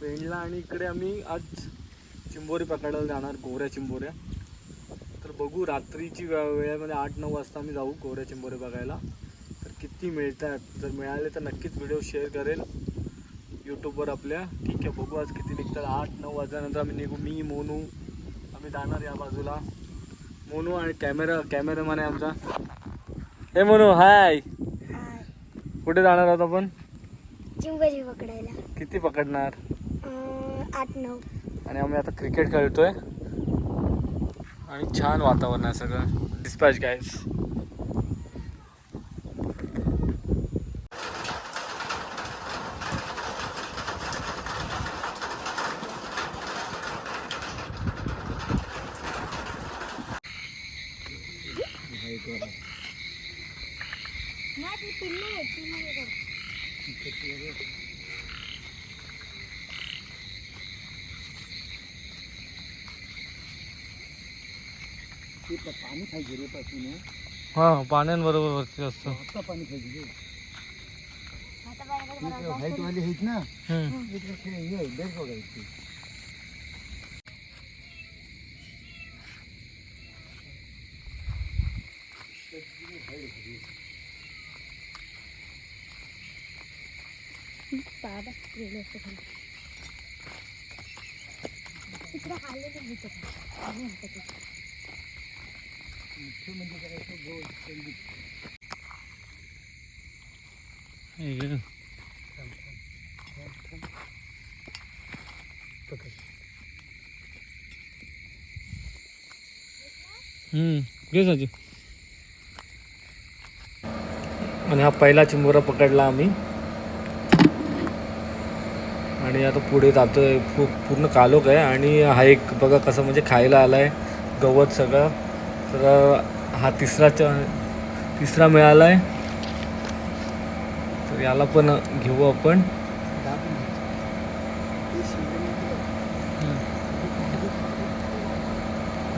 पेंडला आणि इकडे आम्ही आज चिंबोरी पकडायला जाणार गोऱ्या चिंबोऱ्या. तर बघू रात्रीची वेळेमध्ये आठ नऊ वाजता आम्ही जाऊ गोऱ्या चिंबोरे बघायला. तर किती मिळतात जर मिळाले तर नक्कीच व्हिडिओ शेअर करेल. यूट्यूबवर आपल्या. ठीक आहे बघू आज किती निघतात. आठ नऊ वाजल्यानंतर आम्ही निघू. मी मोनू आम्ही जाणार या बाजूला. मोनू आणि कॅमेरा कॅमेरामॅन आहे आमचा. हे मोनू हाय. कुठे जाणार आहोत आपण? पकडायला. किती पकडणार? अं, आठ नऊ. आणि आम्ही आता क्रिकेट खेळतोय. आणि छान वातावरण आहे सगळं. डिस्पॅच गाईज ती आहे. पाणी खायचे रे पासून हा पाण्यांबरोबर वरती असतं आता पाणी खायचे रे व्हाईट वाले आहेत ना हम्म. इकडे खेळ हे बेस्ट बघायचे बाबा आलेलं म्हणजे हे आणि हा पहिला चिंबोरा पकडला आम्ही. आणि आता पुढे जातो आहे खूप पूर्ण कालोख आहे आणि हा एक बघा कसं म्हणजे खायला आला आहे गवत सगळं. तर हा तिसरा च तिसरा मिळाला आहे तर याला पण घेऊ आपण.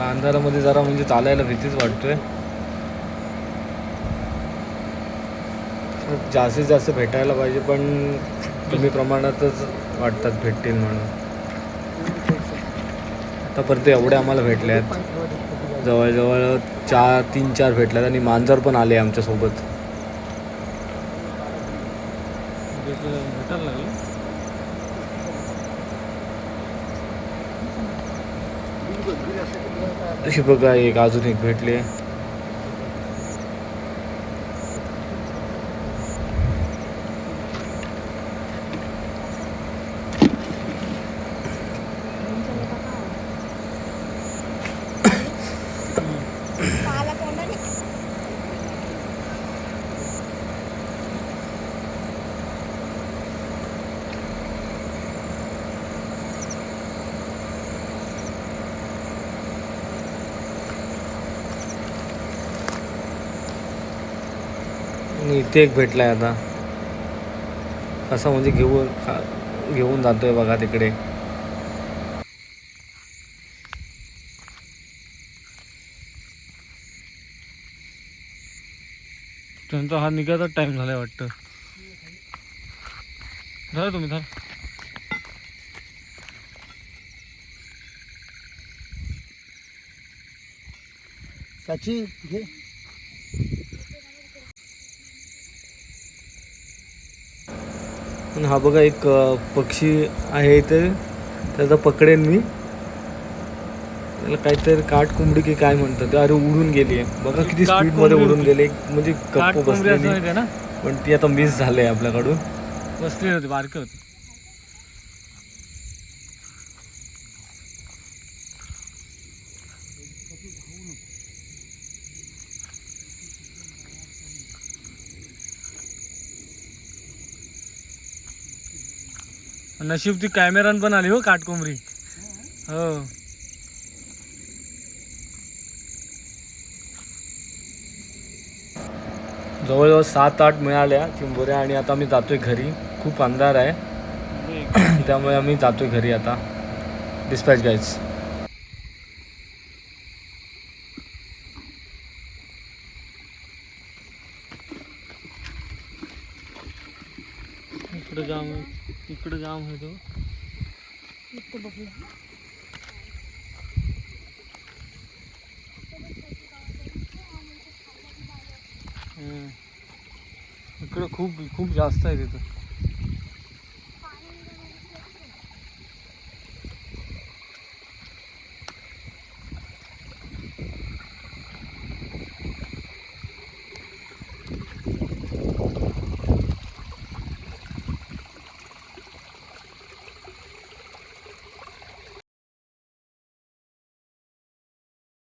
अंधारामध्ये जरा म्हणजे चालायला भीतीच वाटतोय. जास्तीत जास्त भेटायला पाहिजे पण कमी प्रमाणातच वाटतात भेटतील म्हणून. आतापर्यंत एवढे आम्हाला भेटले आहेत. जवळजवळ चार तीन चार भेटल्यात आणि मांजर पण आले आमच्यासोबत भेटायला लागलं बिल अशी बघा एक अजून एक भेटले तोंडाने इथे एक भेटलाय आता. असं म्हणजे घेऊ खा- घेऊन जातोय बघा तिकडे. त्यांचा हा निघायचा टाइम झालाय वाटतं. झालं तुम्ही धर. साची घे हा बघा एक पक्षी आहे इथे. त्याचा पकडेन मी. त्याला काहीतरी काठ कोंबडी की काय म्हणतात ते? अरे उडून गेली आहे. बघा किती स्पीडमध्ये उडून गेले. म्हणजे गप्प बसलेली. पण ती आता मिस झालंय आपल्याकडून. बसली होती बारके होते. नशीब ती कॅमेरान पण आली हो काटकोंबरी हो. जवळजवळ सात आठ मिळाल्या चिंबोऱ्या आणि आता आम्ही जातोय घरी. खूप अंधार आहे. त्यामुळे आम्ही जातोय घरी आता. डिस्पॅच गाईज इकडं जाम इकडं जाम होतो इकडं खूप खूप जास्त आहे तिथं.